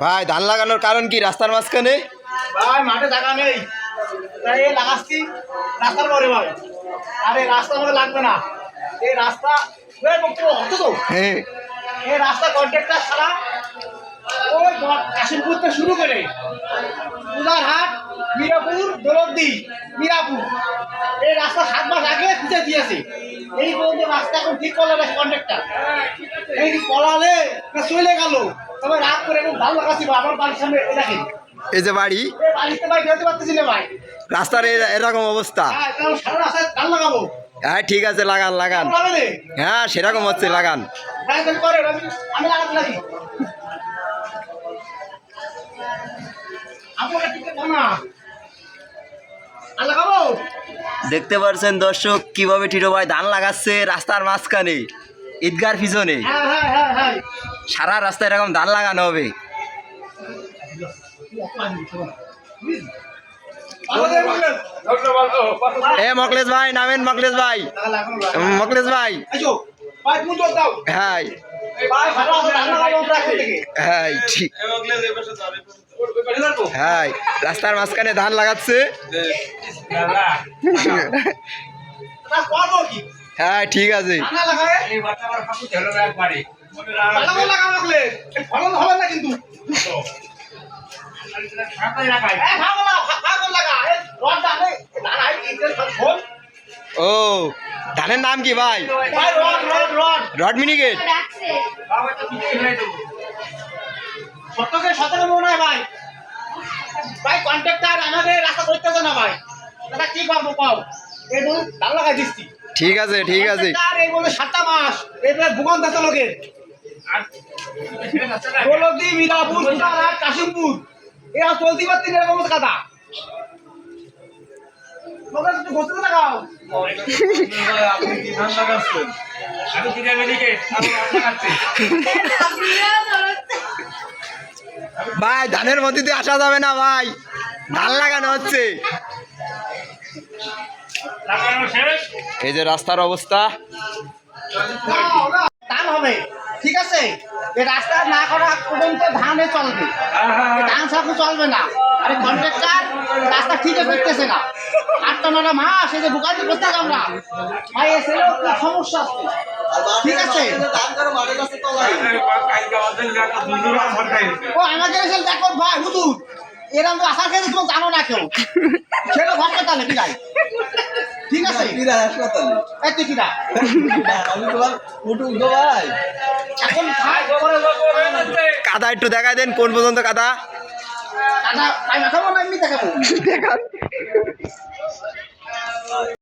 ভাই ধান লাগানোর কারণ কি? রাস্তার মাঝখানে? ভাই মাঠে জায়গা নেই। তাই লাগাচ্ছি। রাস্তার পরে ভাই। আরে রাস্তা লাগবে না। এই রাস্তা এই হ্যাঁ। রাস্তা কন্ট্রাক্টর ছাড়া ওই গ- কাশিমপুর থেকে শুরু করে উদারহাট মিরাপুর দরদ্দি মিরাপুর। এই রাস্তা সাত মাস আগে খুঁজে দিয়েছে। এই পর্যন্ত রাস্তা এখন ঠিক করলে না কন্ট্রাক্টর এই পলালে না চলে গেল। তবে রাত করে এখন ভালো লাগাচ্ছি আমার বাড়ির সামনে দেখেন। এই যে বাড়ি? বাড়িতে ভাই বেরোতে পারতেছি না ভাই। রাস্তার এরকম অবস্থা। হ্যাঁ সারা রাস্তায় ধান লাগাবো। হ্যাঁ ঠিক আছে লাগান লাগান। হ্যাঁ সেরকম হচ্ছে লাগান। আমি দেখতে পারছেন দর্শক কীভাবে টিটো ভাই ধান লাগাচ্ছে রাস্তার মাঝখানে ঈদগার পিছনে। হ্যাঁ হ্যাঁ হ্যাঁ হ্যাঁ সারা রাস্তা এরকম ধান লাগানো হবে। এ মকলেশ ভাই নামেন মকলেশ ভাই। মকলেশ ভাই। হ্যাঁ। হ্যাঁ ঠিক। হ্যাঁ রাস্তার মাঝখানে ধান লাগাচ্ছে। কাজ করব কি হ্যাঁ ঠিক আছে? ও ধানের নাম কি ভাই? রড, রড, রড। রড মিনিকেট? সত্যকে সতেরো মনে হয় ভাই? ভাই কন্ট্রাক্টর আমাদের রাস্তা করতেছে না ভাই। দাদা কি করব পাও এই ধরুন ধান লাগাই দিচ্ছি। ঠিক আছে ঠিক আছে। এই বলে সাতটা মাস এবারে ভূগন দাতা লোকের গোলদি মিরাপুর সুতারহাট কাশিমপুর। এরা চলতি পারতি না এরকম ঘষতে লাগাও ভাই, ধানের মধ্যে আসা যাবে না ভাই। ধান লাগানো হচ্ছে। এই যে রাস্তার অবস্থা। ধান হবে, ঠিক আছে? এই রাস্তা না করা পর্যন্ত ধানে চলবে। ধান সাথে চলবে না। আরে কন্ট্রাক্টর, রাস্তা ঠিক করতেছে না। আটটা নটা মাস এই যে বুকাতে করতে আমরা। ভাই খুব সমস্যা আছে? ঠিক আছে। ও আমাদের এসে দেখো ভাই হুজুর এরকম তো আসার ক্ষেত্রে তুমি জানো না কেউ। সেটা হাসপাতালে ঠিক আছে? এই তুই কিরা এখন খাই। কাদা একটু দেখাই দেন কোন পর্যন্ত কাদা? মাখাবো না এমনি দেখাবো। দেখান।